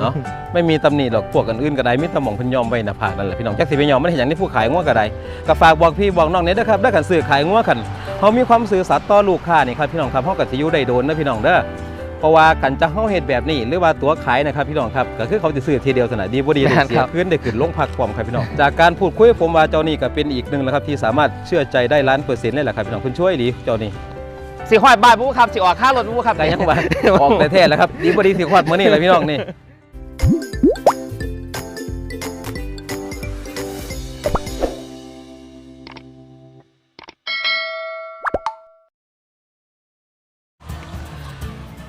เนาะไม่มีตำหนิหรอกพวกกันอื่นก็ได้มีแตะหมองเพิ่นยอมไว้หน้าผากนั่นแหละพี่น้องจักสิไปยอมมันเห็นอย่างนี้ผู้ขายงัวก็ได้ก็ฝากบอกพี่บอกน้องเนี่ยนะครับได้กันซื้อขายงัวกันเฮามีความซื่อสัตย์ต่อลูกค้านี่ครับพี่น้องครับเฮาก็สิอยู่ได้โดนนะพี่น้องเด้อเพราะว่ากันจะเฮาเฮ็ดแบบนี้หรือว่าตัวขายนะครับพี่น้องครับก็คือเขาจะซื้อทีเดียวสนะดีบ่ดีได้เสียขึ้นได้ขึ้นลงพักความครับพี่น้องจากการพูดคุยผมว่าเจ้านี่ก็เป็นอีกหนึ่งแล้วครับที่สามารถเชื่อใจได้ล้านเปอร์เซ็นต์เลยแหละครับพี่น้องคุณช่วยดีเจ้านี่สิหอดบ้านปุ๊บครับสิออกค่ารถปุ๊บครับไก่ยังบ่าออกแต่แท้แล้วครับดีบ่ดีสิควอดมื้อนี้แหละพี่น้องนี่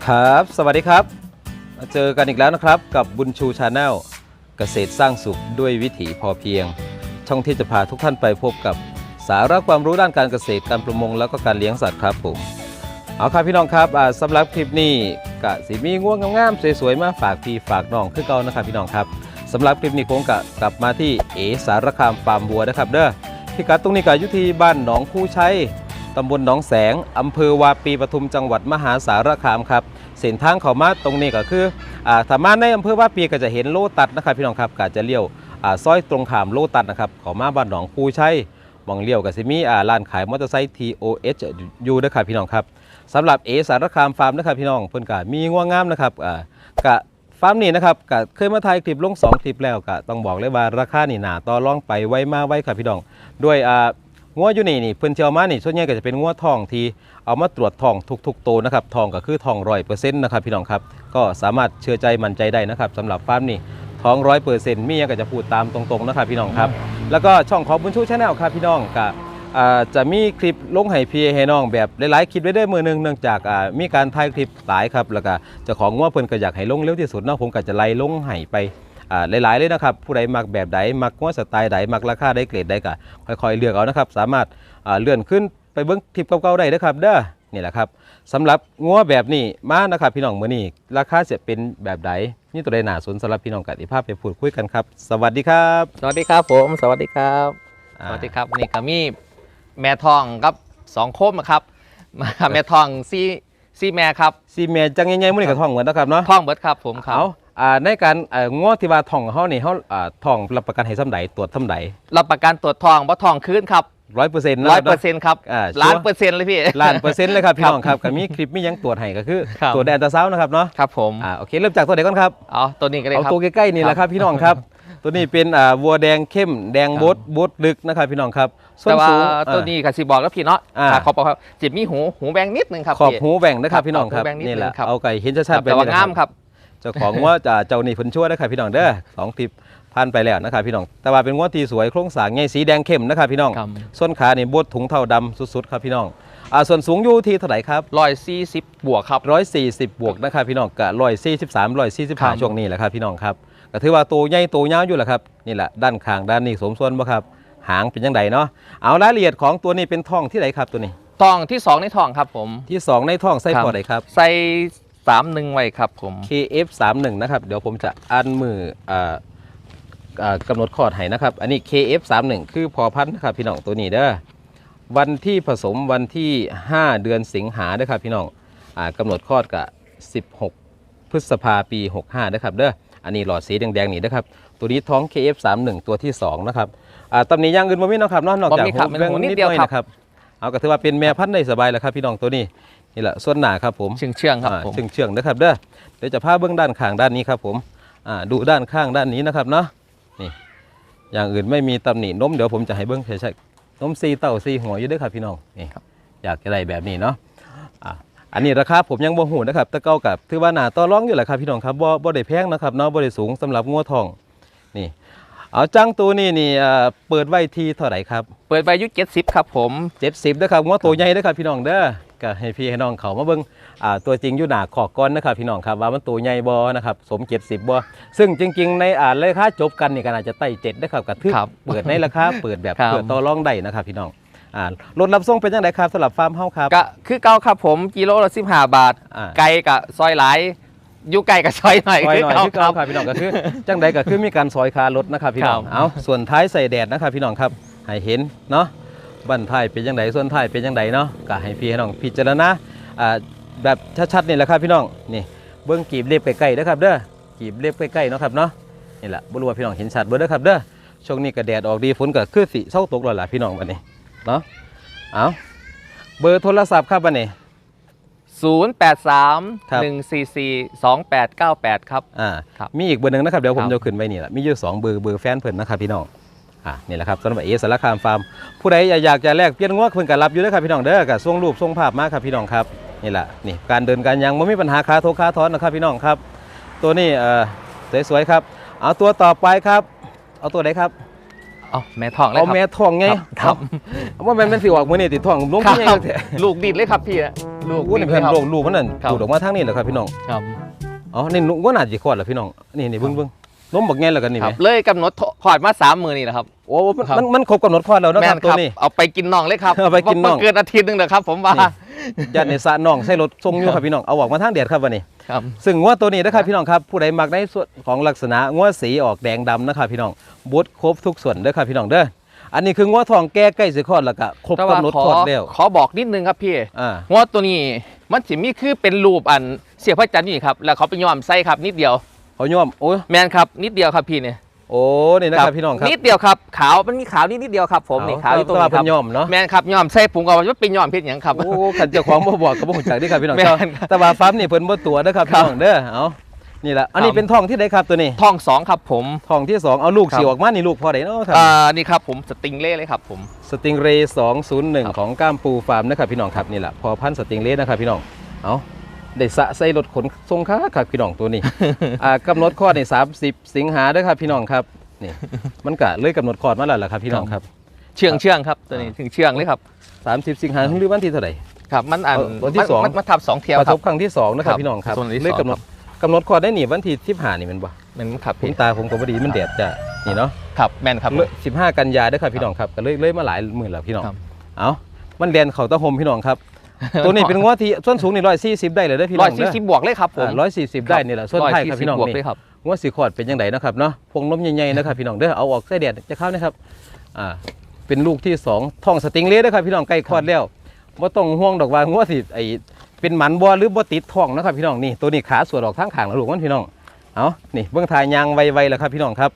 ครับ สวัสดีครับ มาเจอกันอีกแล้วนะครับกับบุญชูชาแนลเกษตรสร้างสุขด้วยวิถีพอเพียง ช่องที่จะพาทุกท่านไปพบกับสาระความรู้ด้านการเกษตรการประมงแล้วก็การเลี้ยงสัตว์ครับผมเอาครับพี่น้องครับอ่าสำหรับคลิปนี้กะสีมีง่วงงามๆสวยๆมาฝากพี่ฝากน้องคือเก่านะครับพี่น้องครับสำหรับคลิปนี้ผมกะกลับมาที่เอสารคามฟาร์มบัวนะครับเด้อพิกัดตรงนี้ก็อยู่ที่บ้านหนองคู่ชัย ตำบลหนองแสง อำเภอวาปีปทุมจังหวัดมหาสารคามครับเส้นทางเขามาตรงนี้ก็คืออ่าถ้ามาในอำเภอว่าปีก็จะเห็นโลตัดนะครับพี่น้องครับก็จะเลี้ยวอ่าซอยตรงขามโลตัดนะครับเขามาบ้านหนองคูชัยมองเลี้ยวก็สิมีอ่าร้านขายมอเตอร์ไซค์ TOH อยู่นะครับพี่น้องครับสำหรับเอสารคามฟาร์มนะครับพี่น้องเพิ่นก็มีง่วงงามนะครับอ่ากะฟาร์มนี้นะครับก็เคยมาถ่ายคลิปลงสองคลิปแล้วก็ต้องบอกเลยว่าราคานี่หนาต่อรองไปไว้มาไว้ครับพี่น้อง ด้วยอ่า งัวอยู่นี่นี่เพิ่นเชียวมานี่ส่วนใหญ่ก็จะเป็นงัวทองที่เอามาตรวจทองทุกๆโตวนะครับทองก็คือทองร้อยเปอร์เซ็นต์นะครับพี่น้องครับก็สามารถเชื่อใจมั่นใจได้นะครับสำหรับฟาร์มนี่ทองร้อยเปอร์เซ็นต์มียังก็จะพูดตามตรงๆนะครับพี่น้องครับแล้วก็ช่องของบุญชูชาแนลครับพี่น้องก็อ่าจะมีคลิปลงให้พี่ให้น้องแบบหลายๆคลิปไว้ได้มือหนึงเนื่องจากมีการถ่ายคลิปหลายครับแล้วก็จ้าของว่าเพิ่นก็อยากให้ลงเร็วที่สุดเนาะผมก็จะไล่ลงให้ไป หลายๆเลยนะครับผู้ใดมักแบบใดมักว่าสไตล์ใดมักราคาได้เกรดใดก็ค่อยๆเลือกเอานะครับ สามารถอ่าเลื่อนขึ้นไปเบิ้งคลิปเก่าๆได้นะครับ เด้อนี่แหละครับสำหรับงัวแบบนี้มานะครับ พี่น้องมื้อนี้ราคาจะเป็นแบบใดนี่ตัวใดหนาสนสำหรับพี่น้องกติภาพไปพูดคุยกันครับ สวัสดีครับ สวัสดีครับผม สวัสดีครับอ่าสวัสดีครับนี่ก็มีแม่ทองครับสองโคมครับมาแม่ทองซี่ซี่แม่ครับซีเมจังใหญ่ๆมื้อนี้ก็ท่องเหมือนนะครับเนาะท่องเบิดครับผมครับเอาอ่า ในการเอ่องัวที่ว่าท่องเฮานี่เฮาอ่าท่องรับประกันให้ซ้ำใดตรวจซ้ำใดรับประกันตรวจทองบ่ทองคืนครับ100%นะร้อยเปอร์เซ็นต์ครับอ่าล้านเปอร์เซ็นต์เลยพี่ล้านเปอร์เซ็นต์เลยครับพี่ครับน้องครับก็มีคลิปมีหยังตรวจให้ก็คือครับตรวจแดนตาเซานะครับเนาะครับผมอ่าโอเคเริ่มจากตัวไหนก่อนครับเอาตัวนี้ก็ได้เอาครับตัวใกล้ๆนี่แหละครับพี่น้องครับ ตัวนี้เป็นอ่าวัวแดงเข้มแดงครับบดบดลึกนะครับพี่น้องครับส้แต่นว่าสูงตัวนี้ก็สิบอกแล้วพี่เนาะอ่าถ้าเขาบอกว่าจิมีหูหูแบงนิดนึงครับขอบพี่หูแหว่งนะครับครับพี่น้องครับขอบหูแหว่งนิดนี่แหละนึงครับเอาไก่เห็นชัครัดบๆแต่ว่านี้งามครับ เจ้าของว่าจะเจ้านี่เพิ่นชั่วนะครับพี่น้องเด้อสองคลิปผ่านไปแล้วนะครับพี่น้อง แต่ว่าเป็นงวดที่สวยโครงสร้างใหญ่สีแดงเข้มนะครับพี่น้อง ครับ ส่วนขานี่บดถุงเท่าดำสุดๆครับพี่น้องอ่าส่วนสูงอยู่ที่เท่าไหร่ครับ ร้อยสี่สิบบวกครับ 140 บวกนะครับพี่น้องกับ143 ครับ 145ช่วงนี้แหละครับพี่น้องครับก็ถือว่าตัวใหญ่ตัวยาวอยู่แหละครับนี่แหละด้านข้างด้านนี้สมส่วนบ่ครับหางเป็นยังไงเนาะเอารายละเอียดของตัวนี้เป็นท่องที่ไหนครับตัวนี้ ทองที่สองในทองครับผมที่สองในท่องไส้ครับพอไหนครับ ใส่ สามหนึ่งไว้ครับผม KF31 นะครับ เดี๋ยวผมจะอ่านมืออ่าอ่ากำหนดคอร์ดให้นะครับ อันนี้ KF31 คือพอพันธุ์นะครับพี่น้องตัวนี้เด้อวันที่ผสมวันที่ 5 เดือนสิงหาเด้อครับพี่น้องอ่ากำหนดคลอดกับ 16 พฤษภาปี 65นะครับเด้ออันนี้หลอดสีแดงๆนี่นะครับ ตัวนี้ท้อง KF31 ตัวที่ 2 นะครับอ่าตำหนิอย่างอื่นบ่มีเนาะครับเนอกนอกจากบ่มีครับหูแว่งมันหูนินิดดเดียวหน่อยครับ นะครับ เอาก็ถือว่าเป็นแม่พันธุ์ได้สบายแล้วครับพี่น้องตัวนี้ นี่แหละส่วนหนาครับผมเชื่องเชื่องๆครับอ่าผมเชื่องเชื่องๆนะครับเด้อเดี๋ยวจะพาเบื้องด้านข้างด้านนี้ครับผมอ่าดูด้านข้างด้านนี้นะครับเนาะนี่ อย่างอื่นไม่มีตำหนินมเดี๋ยวผมจะให้เบื้องใช่ๆนมซีเต้าซีหัวอยู่เด้วยครับพี่น้องนี่อยากจะได้แบบนี้เนาะอ่าอันนี้ราคาผมยังบ่หูนะครับแต่เก้ากับถือว่าหนาต่อรองอยู่แหละครับพี่น้องครับบ่บ่ได้แพงนะครับเนาะบ่ได้สูงสำหรับงัวทองนี่เอาจังตัวนี้นี่อ่าเปิดไว้ที่เท่าไหร่ครับ เปิดใบยุเจ็ดสิบครับผม70นะครับงัวตัวใหญ่เด้อครับพี่น้องเด้อ ก็ให้พี่ให้น้องเขามาเบิ่งอ่าตัวจริงอยู่หน้าขอกก้อนนะครับพี่น้องครับว่ามันตัวใหญ่บ่นะครับสม70บ่ซึ่งจริง ๆ ในอ่าราคาจบกันนี่ก็น่าจะไต่7นะครับก็ถือครับเปิดในราคาเปิดแบบครับ เปิดต่อรองได้นะครับพี่น้องอ่ารถรับส่งเป็นจังไดครับสำหรับฟาร์มเฮาครับ ก็คือเก้าครับผมกิโลละสิบห้าบาท อ่า ไก่กับซอยหลายอยุไก่กับซอยหน่อยซอยหน่อยเก้าคือเก่าครับพี่น้องก็คือ จังใดก็คือมีการซอยคารถนะครับพี่น้องครับเอาส่วนท้ายใส่แดดนะครับพี่น้องครับให้เห็นเนาะ บั้นท้ายเป็นจังไดส่วนท้ายเป็นจังไดเนาะก็ให้พี่ให้น้องพิจารณาอ่าแบบชัดๆนี่แหละครับพี่น้องนี่เบิ้งกีบเล็บไกลๆนะครับเด้อกีบเล็บใกล้ๆเนาะครับเนาะนี่แหละบ่รู้ว่าพี่น้องเห็นชัดบ่เด้อครับเด้อช่วงนี้ก็แดดออกดีฝนก็คือสิเศร้าตกแล้วล่ะพี่น้องบัดนี้เนาะเอาเบอร์โทรศัพท์ครับบัดนี้083ครับ144 2898 ครับ อ่าครับมีอีกเบอร์หนึ่งนะครับ เดี๋ยวผมครับจะขึ้นไว้นี่แหละ มีอยู่สองเบอร์ เบอร์แฟนเพิ่นนะครับพี่น้อง อ่านี่แหละครับสำหรับเอสารคามฟาร์มผู้ใดอยากจะแลกเปลี่ยนงวเพิ่นก็รับอยู่เด้อครับพี่น้องเด้อก็ส่งรูปส่งภาพมาครับพี่น้องครับนี่แหละนี่การเดินการยังไม่มีปัญหาขาโทขาถอนนะครับพี่น้องครับ ตัวนี้เอ่อสวยๆครับ เอาตัวต่อไปครับ เอาตัวไหนครับเอาแม่ทองเลยเอาครับ แม่ทองไงครับเอาว่าแม่นมันสิออกมื้อนี้ติดทองลงครัที่บไงแท้ลูกดิดเลยครับพี่อะลูกโอ้ดินี่ดเลเพิ่ยนครับโลกลูกมันนั่นครับ ดูดออกมาทางนี้แหละครับพี่น้องครับ อ๋อนี่ลูกว่าน่าสิคลอดแล้วพี่น้องนี่นี่เบิ่งเบิ่ง นมบักแง่แล้วกันนี่คแหรัมบเลยกำหนดขอดมาสามมือนี่แหละครับ โอ้มันครับ มันมันครบกำหนดคลอดแล้วเนาะแม่ครับนตัควรับนี้ เอาไปกินน่องเลยครับเอาไปกินน่อง บ่เกินอาทิตย์หนึงเด้อครับ ผมว่านี่ญาติในสระน้องใส่รถส่งอยู่ครับพี่น้องเอาออกมาทางเดียดครับวันนี้ ครับ ซึ่งงวดตัวนี้นะครับพี่น้องครับผู้ใดมักในส่วนของลักษณะงวดสีออกแดงดำนะครับพี่น้องบุดครบทุกส่วนเด้อครับพี่น้องเด้ออันนี้คืองวดทองแก้ใกล้สิคลอดแล้วก็ครบแต่ว่ากำหนดขอคลอดแล้วขอบอกนิดนึงครับพี่อ่า งวดตัวนี้มันสิมีคือเป็นรูปอันเสียพระจันทร์นี่ครับ แล้วเขาไปย้อมไส้ครับนิดเดียว เขาย่อมโอ้ยแมนครับนิดเดียวครับพี่เนี่ยโอ้นี่นะครับพี่น้องครับนิดเดียวครับขาวมันมีขาวนิดนิดเดียวครับผมนี่ขาวอยู่ตรงแว่านี้คเป็รับนย่อมเนาะแมนครับย้อมไส้ผมก็ว่าเป็นย้อมเพชรหยังครับโอ้ขันเจ้าของบ่บอกก็บ่ฮู้จักเด้อครับพี่น้องแม่นเจ้าครับแต่ว่าฟาร์มนี่เพิ่นบ่ตัวเด้อครับครัพี่บน้องเด้อเอานี่แหละอันนี้ครับเป็นทองที่ใดครับตัวนี้ทองสองครับผมทองที่สองเอาลูกครับสิออกมานี่ลูกพ่อใดเนาะครับอ่านี่ครับผมสติงเล่เลยครับผมสติงเรย์ครับ201ของก้ามปูฟาร์มนะครับพี่น้องครับนี่แหละพอพันธุ์สติงเรย์นะครับพี่น้องเอา ได้สะใส่รถขนส่งค้าครับพี่น้องตัวนี้ อ่ากำหนดคลอดใน30 สิงหาเด้อครับพี่น้องครับนี่มันกะเลยกำหนดคลอดมาแล้วล่ะครับพี่น้องครับ เชื่องเชื่องครับตัวนี้ถึงเชื่องเลยครับ 30 สิงหาหรือวันที่เท่าไหร่ครับมันอันเอาวันที่มันสองมันมันทับสองเที่ยวประคสรับบครั้งที่สองนะครัครับบพี่น้องครับส่วนที่เลยสองกำหนดครับกำหนดคลอดได้หนีวันที่15นี่แมันบ่มันครับผมพี่ตาผมก็บ่ดีมันแดดจ้ะนี่เนาะครับแมนครับเลย15กันยาเด้อครับพี่น้องครับก็เลยเลยมาหลายหมื่นแล้วพี่น้องครับเอามันแดนเข่าตะหมพี่น้องครับ ตัวนี้เป็นงวดที่ส่วนสูงนี่140ได้เลยเด้อพี่น้ร้ออยงสี่เด้อสิบบวกเลยครับผมร้อยสี่สิบได้นี่แหละส่วนไทยครับพี่น้อง140บวกนี่เลยครับงวดสีขอดเป็นยังไงนะครับเนาะพวงนมใหญ่ๆนะครับพี่น้องเด้อเอาออกใส่แดดจะเข้านะครับอ่าเป็นลูกที่สองท้องสติงเล่นะครับพี่น้องใกล้คลอดแล้วว่าต้องห่วงดอกว่างวดสิไอเป็นหมันบัวหรือบ่ติดท้องนะครับพี่น้องนี่ตัวนี้ขาสวดออกทั้งขางแล้วลูกมันพี่น้องเอานี่เบื้องทายยางไวๆแล้วครับพี่น้องครับ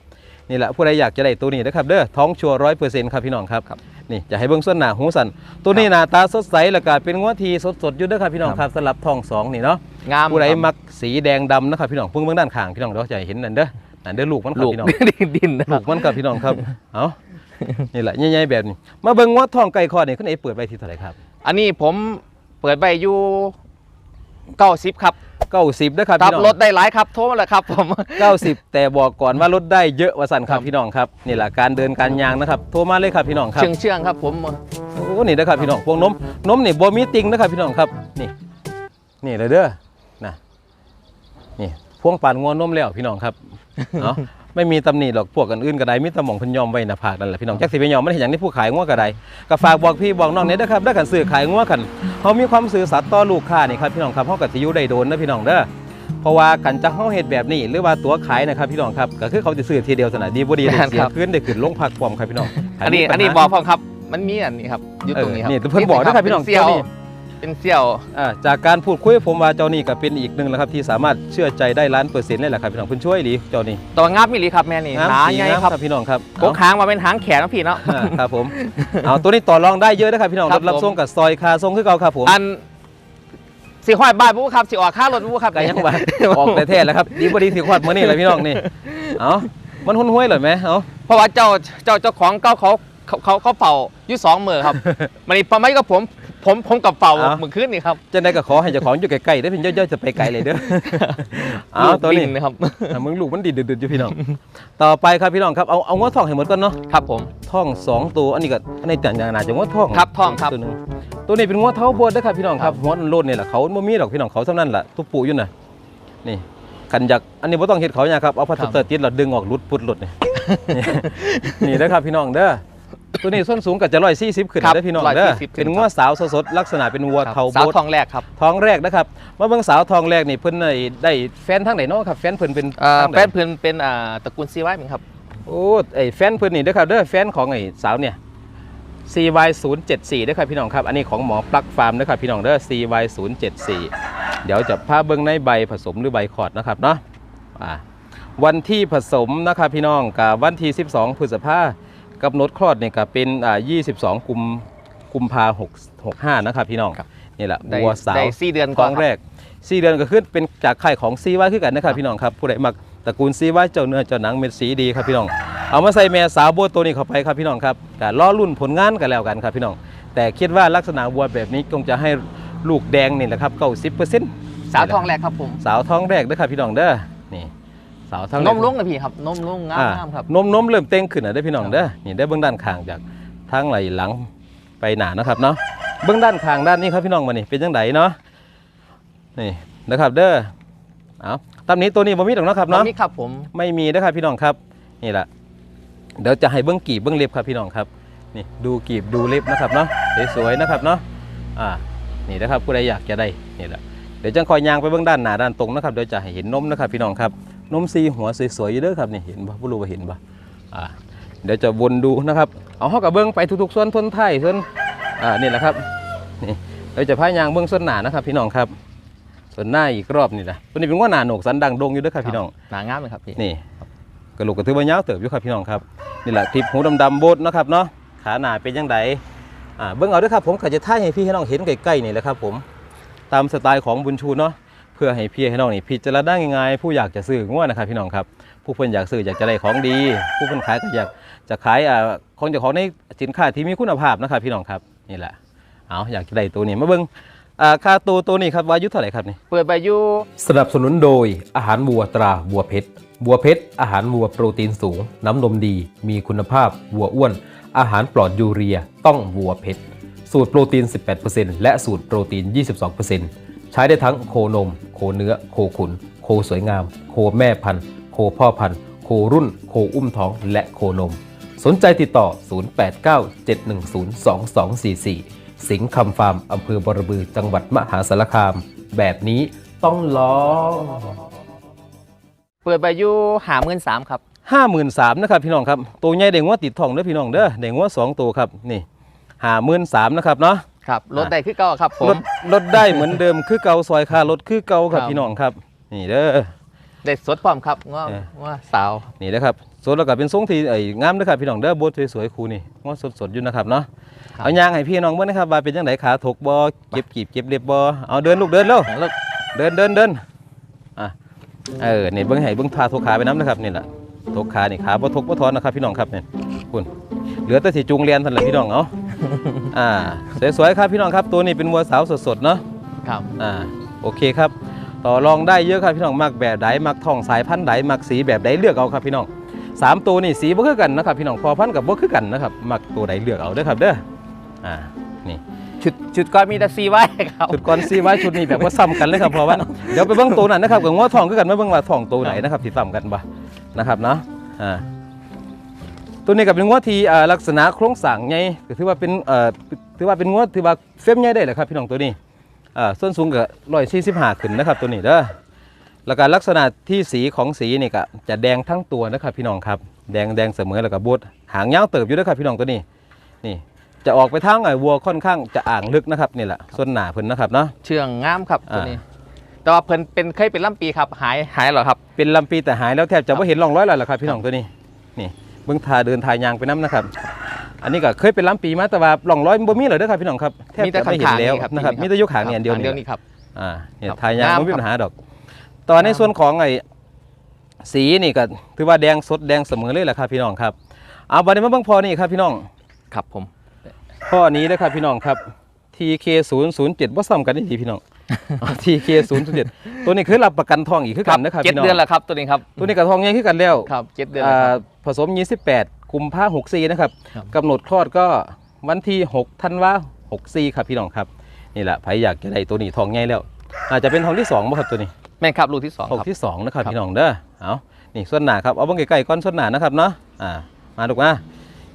นี่แหละผู้ใดอยากจะได้ตัวนี้นะครับเด้อท้องชัวร้อยเปอร์เซ็นต์ครับพี่น้องครับนี่จะให้เบื้องส่วนหน้าหูสันตัวนี้หน้าตาสดใสแล้วก็เป็นงวดที่สดๆอยู่เด้อครับพี่น้องครับสำหรับท้องสองนี่เนาะงามผู้ใดครับมักสีแดงดำนะครับพี่น้องเพิ่งเบื้องด้านข้างพี่น้องเดี๋ยวจะเห็นนั่นเด้อนั่นเด้อลูกมันครับลูกพี่น้องดินนะคลูรับกมันครับพี่น้องครับเอานี่แหละใหญ่ๆแบบนี้ มาเบิ่งว่าท้องไก่คอดนี่คุณเอเปิดไว้ที่เท่าไหร่ครับ อันนี้ผมเปิดใบอยู่เก้าสิบครับ 90เด้อครับครับพี่น้องรถได้หลายครับโทรมาเลยครับผม90แต่บอกก่อนว่าลดได้เยอะว่าสั่นครับพี่น้องครับนี่แหละการเดินการยางนะครับโทรมาเลยครับพี่น้องครับเชื่องเชื่องครับผมโอ้นี่นะครับพี่น้องพวงนมนมนี่บ่มีติงนะครับพี่น้องครับนี่นี่เลยเด้อนะนี่พวงปานงวนนมแล้วพี่น้องครับเนาะ ไม่มีตำหนิหรอกพวกอันอื่นก็ได้มีแตำหม่องเพิ่นยอมไว้หน้าผากนั่นแหละพี่น้องจักสิไปยอมมันเห็นอย่างที่ผู้ขายงัวก็ได้ก็ฝากบอกพี่บอกน้องเนี่ยเด้อครับได้กันซื้อขายงัวกันเฮามีความซื่อสัตย์ต่อลูกค้านี่ครับพี่น้องครับเฮาก็สิอยู่ได้โดนนะพี่น้องเด้อเพราะว่ากันจะเฮาเฮ็ดแบบนี้ หรือว่าตัวขายนะครับพี่น้องครับก็คือเขาสิซื้อทีเดียวเท่านั้นดีบ่ดีได้เสียคืนได้ขึ้นลงพักพร้อมครับพี่น้องอันนี้มีปัญหาอันนี้บอกพร้อมครับมันมีอันนี้ครับอยู่ตรงนี้ครับเออนี่เพิ่นบอกด้วยครับพี่น้องเป็นเสี่ยวเจ้านี่ เป็นเสี่ยวอ่าจากการพูดคุยผมว่าเจ้านี่ก็เป็นอีกหนึ่งแล้วครับที่สามารถเชื่อใจได้ล้านเปอร์เซ็นต์เลยแหละครับพี่น้องเพิ่นช่วยดีเจ้านี่ตัวงาบมิลีครับแม่นี่หนาสีใหญ่งามครับพี่น้องครับโกงหางมาเป็นหางแขนนะพี่เนาะ อ่าครับผมเอาตัวนี้ต่อรองได้เยอะนะครับพี่น้องครัรบถรับผมส่งกับซอยคาส่งคือเก่าครับผม อันสีห้อยบ้านปุ๊ครับสีออกค่ารถปุ๊ครับ ก็ยังว่า ออกแต่แท้แล้วครับดีบ่ดีสิควดมื้อนี้แหละพี่น้องนี่ เอามันหุ่นห้วยเลยไหมเอาเพราะว่าเจ้าเจ้าเจ้าของเก้าเขา เขาเขาเขาเป่าอยู่สองมือครับ มันนี่ประมาณกับผมผมผมกับเป่ามือขึ้นนี่ครับจังไดก็ขอให้เจ้าของอยู่ใกล้ๆได้อเพิ่นย่อยๆจะไปไกลเลยเด้อเอาลูกตัวนี้บินะครับ อะมึงลูกมันดิดๆอยู่พี่น้อง ต่อไปครับพี่น้องครับเอาเอางวดทองให้หมดก่อนเนาะครับผม ท่องสองตัวอันนี้ก็อันนี้แต่อย่างนาจะงวดท่องครับท่องครับตัวหนึงตัวนี้เป็นงวดเท้าบวชนะครับพี่น้องคครัรับบหัวมันโลดนี่แหละเขาบ่มีดอกพี่น้องเขาเท่านั้นแหละทุบปูอยู่น่ะนี่ขันอยากอันนี้บ่ต้องเฮ็ดเขาเนี่ยครับเอาพลาสเตอร์ติดแล้วดึงออกหลุดพุดหลุดนี่ นี่นี่นะครับพี่น้องเด้อ ตัวนี้ส้นสูงก็จะ140ขึ้นครับเด้อพี่น้องเด้อ140ขึ้นเป็นงวดสาวสดๆลักษณะเป็นวัวครับเทาสาวโบดทองแรกครับท้องแรกนะครับมาเบิ่งสาวทองแรกนี่เพิ่นได้ได้แฟนทางไหนเนาะครับแฟนเพิ่นเป็นเอ่อทางไหแฟนเพื่อนเป็นอ่าตระกูลซีไว้เหมือนครับ โอ้ไอแฟนเพิ่นนี่เด้อครับเด้อแฟนของไอ้สาวเนี่ย CY 0 7 4 เด้อครับพี่น้องครับอันนี้ของหมอปลั๊กฟาร์มเด้อครับพี่น้องเด้อ CY 0 7 4 เดี๋ยวจะพาเบิ่งในใบผสมหรือใบขอดนะครับเนาะอ่า วันที่ผสมนะครับพี่น้องกับวันที่ 12 พฤษภา กับนดคลอดเนี่ยก็เป็นอ่า22กุมกุมภา6 65นะครับพี่น้องครับนี่แหละได้วัวสาวได้สี่เดือนท้องแรคบกสี่เดือนก็ขึ้นเป็นจากไข่ของซีไว้ขึ้นกันนะครับพี่น้องครับผู้ใดมักตระกูลซีไว้เจ้าเนื้อเจ้าหนังเม็ดสีดีครับพี่น้อง เอามาใส่แม่สาวบัวตัวนี้เข้าไปครับพี่น้องครับก็ล้อรุ่นผลงานกันแล้วกันครับพี่น้อง แต่คิดว่าลักษณะวัวแบบนี้คงจะให้ลูกแดงนี่แหละครับเก้าสิบเปอร์เซ็นต์ สาวทองแรกครับผม สาวท้องแรกเด้อครับพี่น้องเด้อนี่ สาวท้องแรนกมลุงนะพี่ครับนมลุงงาอ่ามๆครับนมนมเริ่มเต้งขึ้นนะได้อพี่น้องเด้อนี่ได้เบื้องด้านข้างจากทางไหลหลังไปหนานะครับเนาะเบื้องด้านข้างด้านนี้ครับพี่น้องมานี่เป็นจังไดเนาะนี่นะครับเด้อเอาตามนี้ตัวนี้บ่มีดอกเนาะครับน้องเนาะนี่ครับผมไม่มีนะครับพี่น้องครับนี่แหละเดี๋ยวจะให้เบื้องกีบเบื้องเล็บครับพี่น้องครับนี่ดูกีบดูเล็บนะครับเนาะสวยๆนะครับเนาะอ่านี่นะครับผู้ใดอยากจะได้นี่แหละเดี๋ยวจังคอยยางไปเบื้องด้านหน้าด้านตรงนะครับเดี๋ยวจะให้เห็นนมนะครับพี่น้องครับ นมซีหัวสวยๆอยู่เด้อครับนี่เห็นปะผู้รู้ว่าเห็นปะอ่าเดี๋ยวจะวนดูนะครับเอาเข้ากับเบื้องไปทุกๆส่วนทนไทายส่วนอ่านี่แหละครับนี่เดี๋ยวจะพายางเบื้องส่วนหน้านะครับ พี่น้องครับส่วนหน้าอีกรอบนี่นะตัวนี้เป็นว่าหนาโหนกสันดังดงอยู่เด้วยครับพี่น้องหนางามเลยครับพี่นี่กระโหลกกระทือว่ายาวเติบอยู่ครับพี่น้องครับนี่แหละคลิปหูดำๆโบดเนาะครับเนาะขาหนาเป็นยังไงอ่าเบิ้งเอาเด้วยครับผมก็จะท่ายให้พี่ให้น้องเห็นใกล้ๆนี่แหละครับผมตามสไตล์ของบุญชูเนาะเพื่อให้พี่ให้น้องนี่พิจารณาง่ายๆผู้อยากจะซื้อง่วนะครับพี่น้องครับ ผู้เพิ่นอยากซื้ออยากจะได้ของดี ผู้เพิ่นขายก็อยากจะขายอ่าของเจ้าของในสินค้าที่มีคุณภาพนะครับพี่น้องครับนี่แหละเอาอยากจะได้ตัวนี้มาเบิ้งอ่าค่าตัวตัวนี้ครับวายุเท่าไหร่ครับนี่เปิดใบยูสนับสนุนโดยอาหารวัวตราวัวเพชรวัวเพชรอาหารวัวโปรตีนสูง น้ำนมดี มีคุณภาพวัวอ้วน อาหารปลอดยูเรีย ต้องวัวเพชรสูตรโปรตีน 18%และสูตรโปรตีน 22%ใช้ได้ทั้งโคนม โคเนื้อ โคขุน โคสวยงาม โคแม่พันธุ์ โคพ่อพันธุ์ โครุ่น โคอุ้มท้อง และโคนม สนใจติดต่อ 0897102244 สิงห์คำฟาร์มอำเภอบรบือจังหวัดมหาสารคาม แบบนี้ต้องลองเปิดใบยูหาเงินสามครับห้าหมื่นสามนะครับพี่น้องครับตัวใหญ่เด้งว่าติดทองเด้อพี่น้องเด้อเด้งว่าสองตัวครับนี่ห้าหมื่นสามนะครับเนาะ ครับรถใดขึ้นเก้าครับผลมดลดได้เหมือนเดิมคือเก่าซอยคารถคือเก่าครับครับ พี่น้องครับ นี่เด้อ ได้สดพร้อมครับว่าเออว่าสาว นี่นะครับส่วนแล้วก็เป็นทรงที่ไอ้งามเด้อครับพี่น้องเด้อโบทสวยๆคูนี่ว่าสดๆอยู่นะครับเนาะครับ เอายางให้พี่น้องเบิ่งนะครับว่าเป็นจังไดขาถกบ่เก็บกีบเก็บเล็บบ่เอาเดินลูกเดินเร็วเลิกเดินเดินเดินอะ เออนี่เบิ้งให้เบิ้งพาทกขาไปน้ำนะครับนี่แหละทกขานี่ขาบ่ทกบ่ถอนนะครับพี่น้องครับเนี่ยคุณเหลือแต่สีจูงเรียนเท่านั้นแหละพี่น้องเอา อ่าสวยๆครับพี่น้องครับตัวนี้เป็นวัวสาวสดๆเนาะครับอ่าโอเคครับต่อรองได้เยอะครับพี่น้องมักแบบใดมักท่องสายพันธุ์ใดมักสีแบบใดเลือกเอาครับพี่น้องสามตัวนี่สีบ่คือกันนะครับพี่น้องพอพันธุ์กับบ่คือกันนะครับมักตัวใดเลือกเอาเด้อครับเด้ออ่านี่ชุดชุดก้อนมีแต่ซีไว้ครับ ชุดก่อนซีไว้ชุดนี้แบบว่าซ้ำกันเลยครับเพราะว่าเดี๋ยวไปเบิ้งตัวนั้นนะครับกับง้อทองคือกันไม่เบิ้งว่าทองตัวไหนนะครับที่ซ้ำกันบ่นะครับเนาะอ่า ตัวนี้กับเป็นง้อที่อ่าลักษณะโครงสร้างใหญ่ก็ถือว่าเป็นเอ่อถือว่าเป็นง้อที่ว่าเฟรมใหญ่ได้แหละครับพี่น้องตัวนี้อ่าส่วนสูงก็ร้อยสี่สิบห้าขึ้นนะครับตัวนี้เด้อแล้วก็ลักษณะที่สีของสีนี่ก็จะแดงทั้งตัวนะครับพี่น้องครับแดงแดงเสมอแล้วก็บดหางยาวเติบอยู่ด้วยครับพี่น้องตัวนี้นี่จะออกไปทางไอ้วัวค่อนข้างจะอ่างลึกนะครับนี่แหละส่วนหนาเพิ่นนะครับเนาะเชื่องงามครับอ่าตัวนี้แต่ว่าเพิ่นเป็นเคยเป็นล่ำปีครับหายหายเหรอครับเป็นลำปีแต่หายแล้วแทบจะไม่เห็นร่องรอยแล้วล่ะครับพี่น้องตัวนี้นี่ เบื้องทาเดินทายางไปน้ำนะครับ อันนี้ก็เคยเป็นลำปีมาแต่ว่าร่องรอยบ่มีเลยเด้อครับพี่น้องครับแทบมีแต่จะไม่เห็นแล้วข้างๆนี่ครับนะครับนี่ครับมีแต่ยกหางนี่อันเดียวหางเดียวนี่ครับอ่าเนี่ยครับทายางงามไม่มีครับปัญหาดอกแตอนในส่วนของไอ้สีนี่ก็ถือว่าแดงสดแดงเสมอเลยแหละครับพี่น้องครับเอาบัดนี้มาเบิ่งพอนี่ครับพี่น้องครับผมข้อนี้นะครับพี่น้องครับ TK 0 0 7 ว่าซ้ำกันได้ดีพี่น้อง TK 0 0 7 ตัวนี้คือรับประกันทองอีกคือกันนะครับเจ็ดพี่น้องเดือนแล้วครับตัวนี้ครับตัวนี้กับทองใหญ่คือกันแล้วครับเจ็ดเดือนอ่แล้วคารับ ผสม 28กุมภาพันธ์64นะครับครับ กำหนดคลอดก็วันที่6ธันวา64ครับพี่น้องครับนี่แหละใครอยากจะได้ตัวนี้ทองใหญ่แล้ว อาจจะเป็นทองที่2บ่ครับตัวนี้แม่นครับลูกที่สองทองครับ ที่สองนะครับครับ พี่น้องเด้อเอานี่ส่วนหนาครับเอาเบ้างไกลๆก้อนส่วนหนานะครับเนาะอ่ามาดูมา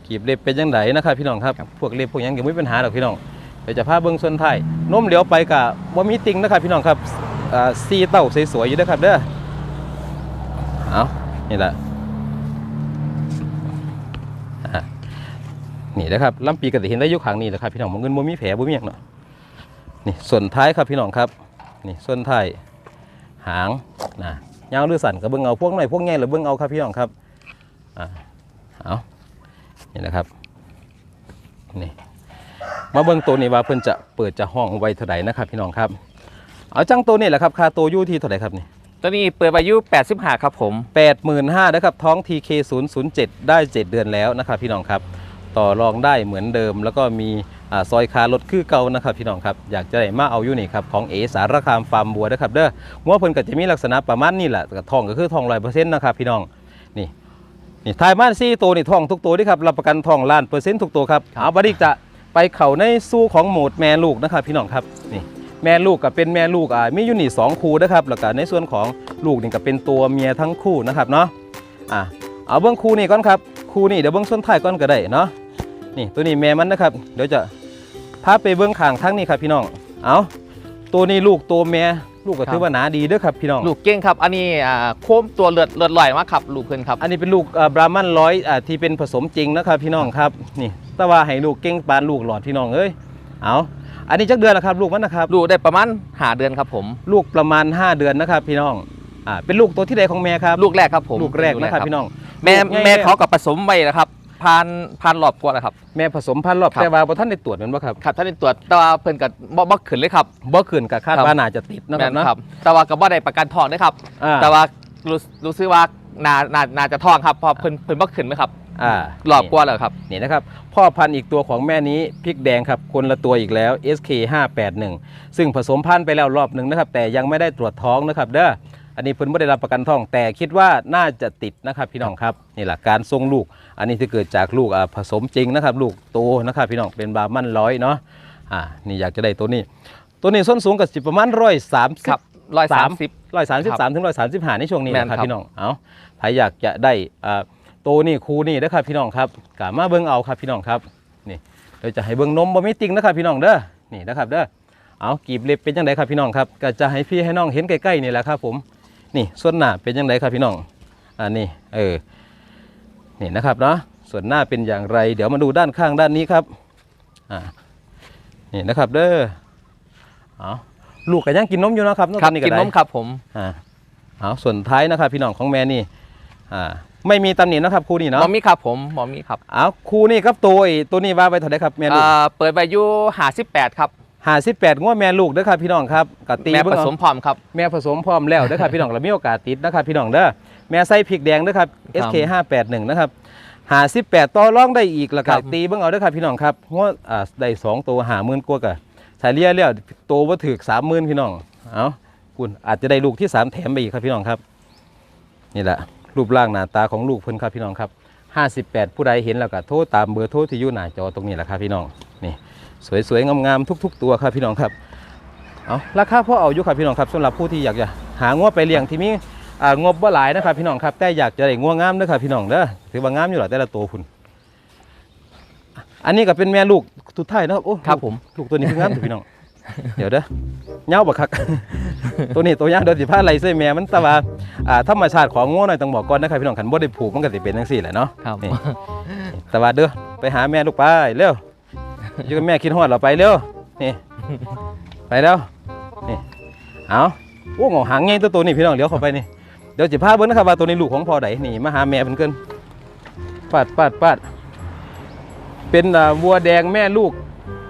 กีบเล็บเป็นยังไงนะครับพี่น้องครับพวกเล็บพวกหยังก็ไม่มีปัญหาหรอกพี่น้องเดี๋ยวจะพาเบิ้งส่วนท้ายนมเหลียวไปกับบ่มีติงนะครับพี่น้องครับอ่าซีเต้าสวยๆอยู่นะครับเด้อเอานี่แหละอ่า นี่นะครับลำปีก็จะเห็นได้อยุคขางนี้แหละครับพี่น้องมันเงินบ่มีแผลบ่มีหยังเนาะนี่ส่วนท้ายครับพี่น้องครับนี่ส่วนท้ายหางนะยาวหรือสั้นก็เบิ่งเอาพวกไหนพวกใหญ่หรือเบิ่งเอาครับพี่น้องครับอ่าเอานี่นะครับนี่มาเบิ่งตัวนี้ว่าเพิ่นจะเปิดจะห้องไว้เท่าไหร่นะครับพี่น้องครับ เอาจังตัวนี้แหละครับค่าตัวอยู่ที่เท่าไหร่ครับนี่ตัวนี้เปิดอายุ85ครับผม85,000นะครับท้อง TK 007 ได้ 7 เดือนแล้วนะครับพี่น้องครับ ต่อรองได้เหมือนเดิม แล้วก็มีอ่าซอยคารถคือเก่านะครับพี่น้องครับอยากจะได้มาเอาอยู่นี่ครับของเอสารคามฟาร์มบัวนะครับเด้องัวเพิ่นก็จะมีลักษณะประมาณนี้แหละแต่ทองก็คือทองร้อยเปอร์เซ็นต์นะครับพี่น้องนี่นี่ทายบ้านซี่ตัวนี่ทองทุกตัวนี่ครับรับประกันทองล้านเปอร์เซ็นต์ทุกตัวครับเอาบัดนี้จะไปเข่าในสู้ของโหมดแม่ลูกนะครับพี่น้องครับนี่แม่ลูกกับเป็นแม่ลูกอ่ามีอยู่นี่สองคู่นะครับแล้วก็ในส่วนของลูกนี่ก็เป็นตัวเมียทั้งคู่นะครับเนาะอะเอาเบื้องคู่นี่ก่อนครับคู่นี่เดี๋ยวเบื้องส่วนท้ายก่อนก็ได้เนาะ นี่ตัวนี้แม่มันนะครับ เดี๋ยวจะพาไปเบื้องข้างทั้งนี้ครับพี่น้อง เอาตัวนี้ลูกตัวแม่ลูกก็ครับถือว่าหนาดีเด้อครับพี่น้อง ลูกเก้งครับ อันนี้อ่าโค้มตัวเลือดเลือดลอยมากครับลูกเพื่อนครับ อันนี้เป็นลูกบรามันร้อยอ่าที่เป็นผสมจริงนะครับพี่น้องครับ นี่ แต่ว่าให้ลูกเก่งปานลูกหลอดพี่น้องเอ้ย เอาอันนี้จักเดือนแล้วครับ ลูกมันนะครับ ลูกได้ประมาณหาเดือนครับผม ลูกประมาณ 5 เดือนนะครับ พี่น้อง อ่า เป็นลูกตัวที่ใดของแม่ครับ ลูกแรกครับผม ลูกแรกนะครับพี่น้อง แม่ลูกใหญ่แม่เขากับผสมไว้นะครับ พานพานหลอบกว่าแล้วครับ แม่ผสมพันธุ์รอบครับ แต่ว่าบ่ท่านได้ตรวจแมันบ่ครับครับถ้าเป็นตรวจแต่ว่าเพื่อนกับบ่บ่ขึ้นเลยครับ บ่ขึ้นกับคาดครับ ว่าน่าจะติดนะคแม่รับนเนาะครับ แต่ว่ากับบ่ได้ประกันทองนะครับ อ่าแต่ว่ารู้รู้สึกว่านานานาจะทองครับเพราะเพิ่นเพิ่นบ่ขึ้นไหมครับอ่าหลอบกว่าแล้วครับ นี่นะครับ พ่อพันธุ์อีกตัวของแม่นี้พริกแดงครับ คนละตัวอีกแล้ว SK 581ซึ่งผสมพันธุ์ไปแล้วรอบหนึ่งนะครับ แต่ยังไม่ได้ตรวจท้องนะครับ เด้อ อันนี้เพิ่นไม่ได้รับประกันท้อง แต่คิดว่าน่าจะติดนะครับพี่น้องครับนี่แหละการทรงลูก อันนี้ที่เกิดจากลูกอ่าผสมจริงนะครับลูกโตนะครับพี่น้องเป็นบาร์มันร้อยเนาะอ่านี่อยากจะได้ตัวนี้ ตัวนี้ส้นสูงกับสิประมาณร้อยสามสิบครับร้อยสามสิบ ร้อยสามสิบสามถึงร้อยสามสิบห้าในช่วงนี้แม่นนะครับครับพี่น้อง เอาใครอยากจะได้อ่าโตนี่ครูนี่นะครับพี่น้องครับกามาเบิ้งเอาครับพี่น้องครับ นี่เดี๋ยวจะให้เบิ้งนมบ่มีติงนะครับพี่น้องเด้อ นี่นะครับเด้อ เอากีบเล็บเป็นยังไงครับพี่น้องครับ ก็จะให้พี่ให้น้องเห็นใกล้ๆนี่แหละครับผม นี่ส่วนหน้าเป็นยังไงครับพี่น้องอ่านี่เออนี่นะครับเนาะส่วนหน้าเป็นอย่างไร เดี๋ยวมาดูด้านข้างด้านนี้ครับอ่านี่นะครับเด้อเอาลูกก็ยังกินนมอยู่นะครับครับตอกินได้นมครับผมอ่าเอาส่วนท้ายนะครับ พี่น้องของแม่นี่อ่าไม่มีตำหนินะครับคู่นี้หมเนาะอมีครับผมหมอมีครับเอาคู่นี้ครับตัวไอ้ตัวนี้ว่าไปเท่าไหร่ครับแม่ลูกอ่าเปิดไปอายุหาสิบแปดครับ ห้าสิบแปดงวดแม่ลูกเด้อครับพี่น้องครับกับตีแม่เบิ่ผงเอาสมพร้อมครับแม่ผสมพร้อมแล้วเด้อครับพี่น้องเรามีโอกาสติดนะครับพี่น้องเด้อแม่ใส่พริกแดงเด้อครับ SK 581นะครับห้าสิบแปดต่อรองได้อีกแล้วก็ครับตีเบิ่งเอาเด้อครับพี่น้องครับงวดอ่าได้สองตัวหาหมื่นกว่ากะใส่เลี่ยแล้วตัวว่าถือสามหมื่นพี่น้องเอาคุณอาจจะได้ลูกที่สามแถมไปอีกครับพี่น้องครับนี่แหละรูปร่างหน้าตาของลูกเพิ่นครับพี่น้องครับ58 ผู้ใดเห็นแล้วก็โทรตามเบอร์โทรที่อยู่หน้าจอตรงนี้แหละครับพี่น้องนี่ สวยๆงามๆทุก ๆ ตัวครับพี่น้องครับเอาราคาพ่อเอาอยู่ครับพี่น้องครับสำหรับผู้ที่อยากจะหางวไปเลี้ยงที่มีอ่างบบ่หลายนะครับพี่น้องครับแต่อยากจะได้งวงามนะครับพี่น้องเด้อถือว่างามอยู่หรอแต่ละตัวคุณอันนี้ก็เป็นแม่ลูกทุดท้ายนะครับโอ้ครับผมลูกตัวนี้คืองามถูกพี่น้องเดี๋ยวเด้อเหงาบักคัก ตัวนี้ตัวยางเดินสิพาไหลใส่แม่มันแตะว่าอ่าธรรมชาติของงัวหน่อยต้องบอกก่อนนะครับพี่น้องคันบ่ได้ผูกมันก็สิเป็นจังซี่แหละเนาะครับนี่แต่ว่าเด้อไปหาแม่ลูกไปเร็ว อยู่กับแม่คิดฮอดเราไปเร็วนี่ ไปแล้วนี่เอาโอ้งอหางไงตัวตัวนี้พี่น้องเดี๋ยวเข้าไปนี่เดี๋ยวสิพาเบิ่งนะครับว่าตัวนี้ลูกของพ่อใดนี่มาหาแม่เพิ่นเกินปาดปาดปาดเป็นอ่าวัวแดงแม่ลูก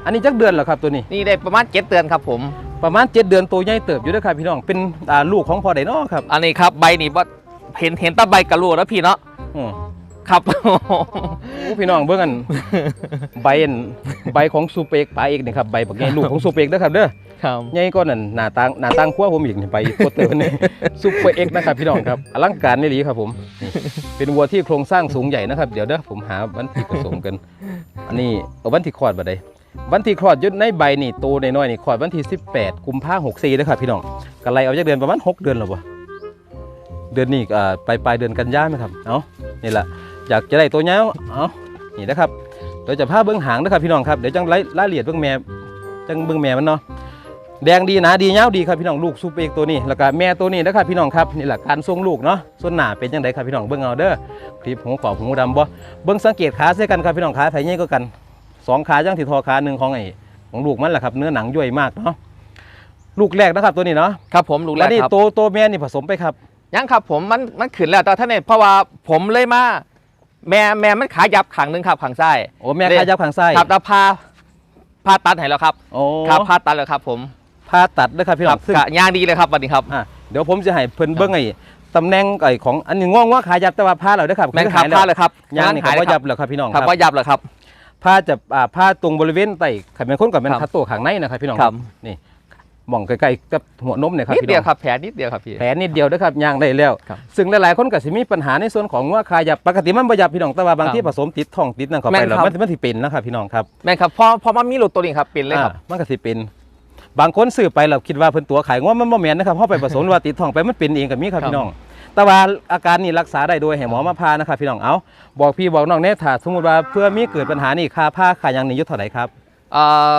อันนี้จักเดือนเหรอครับตัวนี้นี่ได้ประมาณเจ็ดเดือนครับผมประมาณ7เดือนตัวใหญ่เติบอยู่เด้วยครับพี่น้องเป็นอ่าลูกของพ่อใดเนาะครับ อันนี้ครับใบนี่ว่าเห็นเห็นแตาใบกระลูแล้วพี่เนาะอือ ครับโอ้พี่น้องเบิ่งกันใบอันใบของซูเปกปลาเอกนี่ครับใบบักใหญ่ลูกของซูเปกนะครับเด้อครับใหญ่ก็นั่นหน้าตังหน้าตังขั้วผมอีกนี่ใบโคตรเตอร์นี่ซูเปอร์เอกนะครับพี่น้องครับอลังการนี่หลีครับผมนี่เป็นวัวที่โครงสร้างสูงใหญ่นะครับเดี๋ยวเด้อผมหาวันที่ผสมกัน อันนี้เอาวันที่คลอดบัดใดวันที่คลอดอยุดในใบนี่โตน้อยๆนี่คลอดวันที่ 18 กุมภาพันธ์64นะครับพี่น้องกะไรเอาจากเดือนประมาณ6เดือนแล้วบ่เดือนนี้อ่าปลายปลายเดือนกันยายนไหมครับเอานี่แหละ อยากจะได้ตัวเนี้ยเอานี่นะครับเดี๋ยวจะพาเบื้องหางนะครับพี่น้องครับเดี๋ยวจังไล่รายละเอียดเบื้องแม่จังเบื้องแม่มันเนาะแดงดีหนาดีเงาวดีครับพี่น้องลูกซูเปอร์เอกตัวนี้แล้วก็แม่ตัวนี้นะครับพี่น้องครับนี่แหละการทรงลูกเนาะส่วนหน้าเป็นยังไงครับพี่น้องเบื้องเอาเด้อคลิปหูขอบหูดำบ่เบื้องสังเกตขาเสียกันครับพี่น้องขาไผ่ใหญ่ก็กันสองขาย่างที่ทอขาหนึ่งของไอ้ของลูกมันแหละครับเนื้อหนังย่อยมากเนาะลูกแรกนะครับตัวนี้เนาะครับผมลูกแรแล้วกนี่ครับตัวตัวแม่นี่ผสมไปครับยังครับผมมันมันขึ้นแล้วแต่ท่านเนี่ยเพราะว่าผมเลยมา แม่แม่มันขายับขังหนึงครับขังซ้ายโอ้แม่ขายับข้างซ้ายครับแล้วพาพาตัดให้แล้วครับโอ้ครับพาตัดแล้วครับ ผมผ่าตัดเด้อครับพี่คน้รัอบงซึ่งกะย่างดีเลยครับวันนี้ครับ อะเดี๋ยวผมจะให้เพิ่นเบิ่งไอ้ตำแหน่งไอ้ของอันนี้ง่วงว่าขายับแต่ว่าผ้าแล้วเด้อครับแม่นครับอหยแล้วพาเลยครับยางนี่หาก็ยบ่ยับแล้วครับพี่น้องคครัรับบว่ายับเลยครับ ผ้าจะอ่าผ้าตรงบริเวณใต้ขันเป็นคนกับเป็นครับคัตโต้ข้างในนะครับพี่น้องครับนี่ หม่องใกล้ๆกับหัวนมเนี่ยครับนิดพี่เดีน้ยอวงครับแผลนิดเดียวครับพี่ แผลนิดเดียวนะครับยางได้แล้ว ครับซึ่งหลายๆคนก็สิมีปัญหาในส่วนของว่าขายับปกติมันบ่ยับพี่น้องแต่ว่าบางครับที่ผสมติดท้องติดนั่นเข้าแม่ไปนแล้วครับ มันมันสิเป็นนะครับพี่น้องครับ แม่นครับพอพอมามีหลุดตัวนี้ครับเป็นเลยครับ อ่ามันก็สิเป็น บางคนซื้อไปแล้วคิดว่าเพิ่นตัวขายว่ามันบ่แม่นนะครับเฮาไปผสม ว่าติดท้องไปมันเป็นเองก็มีครับครับ พี่น้อง แต่ว่าอาการนี้รักษาได้โดยให้หมอมาพานะครับพี่น้องเอาบอกพี่บอกน้องแน่ถ้าสมมุติว่าเพื่อมีเกิดปัญหานี่ค่าผ้าค่าหยังนี่อยู่เท่าไหร่ครับ เอ่อ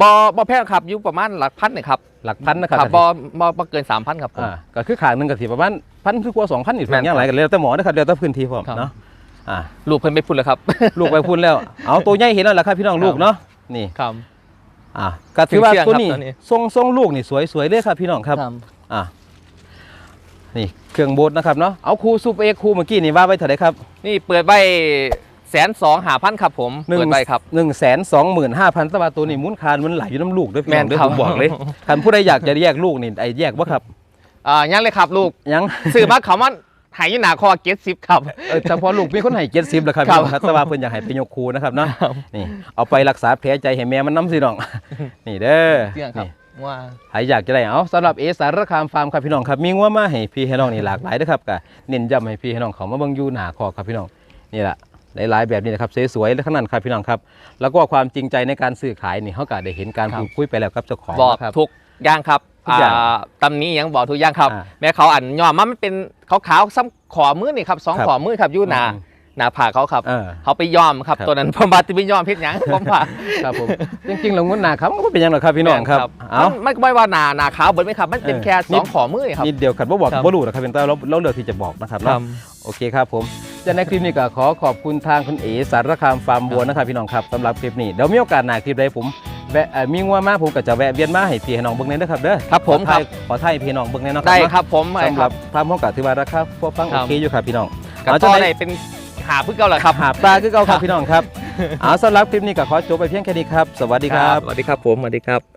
บอบอแพงครับอยู่ประมาณหลักพันเนี่ยครับหลักพันนะครับบอบอบอเกินสามพันครับผม อ่าก็คือขางหนึ่งก็สิประมาณพันคือกว่าสองพันอีกแม่นอย่างไรกันแล้วแต่หมอนะครับแล้วแต่พื้นที่พร้อมครับ เนาะอ่าลูกเพิ่นไม่พูดเลยครับ ลูกไปพุ่นแล้ว เอาตัวใหญ่เห็นแล้วล่ะครับพี่น้องครับ ลูกเนาะนี่ครับ อ่าก็ถือว่าเชื่องตัวครับนี้ตัวนี้ ทรงทรงลูกนี่สวยสวยเลยครับพี่น้องครับ อ่านี่เครื่องโบดนะครับเนาะเอาครูซูเปอร์เอ็กซ์ครูเมื่อกี้นี่ว่าไว้เท่าไหร่ครับนี่เปิดใบ แสนสองหาพันครับผมหนึ่งเปิดใบครับหนึ่งแสนสองหมื่นห้าพันตะวันตัวนี้มูลค่ามันไหลอยู่น้ำลูกด้วยพี่น้องแม่นเด้วยครับผมบอกเลยคันผู้ใดอยากจะแยกลูกนี่ไอ้แยกว่าครับอ่ายังเลยครับลูกยังซื้อมาเขามันหายอยู่หนาคอเก็ตซิปครับเออเฉพาะลูกมีคนให้เจ็ดสิบแล้วครับครับพี่น้องครับแต่ว่าเพิ่นอยากให้ไปยกครูนะครับเนาะนี่เอาไปรักษาแผลใจให้แม่มันน้ำสิน้องนี่เด้อเรื่องครับนี่ว่าใครอยากจะได้เอาสำหรับเอสารคามฟาร์มครับพี่น้องครับมีงัวมาให้พี่ให้น้องนี่หลากหลายนะครับก็เน้นย้ำให้พี่ให้น้องเขามาเบิ่งอยู่หน้าคอกครับพี่น้องนี่แหละ หลายๆแบบนี้นะครับสวยๆและขนาดครับพี่น้องครับ แล้วก็ความจริงใจในการซื้อขายนี่เขาก็ได้เห็นการครับพูดคุยไปแล้วครับเจ้าของบอกนะครับทุกอย่างครับทุกอย่างาตำนี้ยังบอกทุกอย่างครับอ่าแม้เขาอันยอมมามันเป็นขาวๆซ้ำขอมือนี่ครับสองครับขอมือครับอยู่หนาอืมหนาผากเขาครับเออเขาไปยอมครับครับ ตัวนั้นผมบาติไปยอมพิษยังผมว่าครับผมจริงๆแล้วงวดหน้าครับมันก็เป็นหยังหรอกครับพี่น้องครับเอามันไม่ว่าหนาหนาขาวเบิดไหมครับ มันเป็นเออแค่สนิอดงขอมือนี่ครับนิดเดียวครับบ่บอกครับบ่รู้นะครับเป็นแต่เราเราเลือกที่จะบอกนะครับครัเนาะบโอเคครับผม จะในคลิปนี้ก็ขอขอบคุณทางคุณเอสารคามฟาร์มบัวนะครับพี่น้องครับสำหรับคลิปนี้เดี๋ยวมีโอกาสหน้าคลิปใดผมแวะเอ่อมีงัวมาผมก็จะแวะเวียนมาให้พี่ให้น้องเบิ่งในนะครับเด้อครับผมขอถ่ายครับขอถ่ายให้พี่น้องเบิ่งในเนาะได้เนาะครับผมสำหรับฟาร์มห้องกะถือว่าราคาพวกฟังครัโอบเคอยู่ครับพี่น้องกับเอาต่จะอได้ได้เป็นหาพึ่งเก่าเหรอครับหาปลาคือเก่าครับพี่น้องครับเอาสำหรับคลิปนี้ก็ขอจบไปเพียงแค่นี้ครับ สวัสดีครับสวัสดีครับผมสวัสดีครับ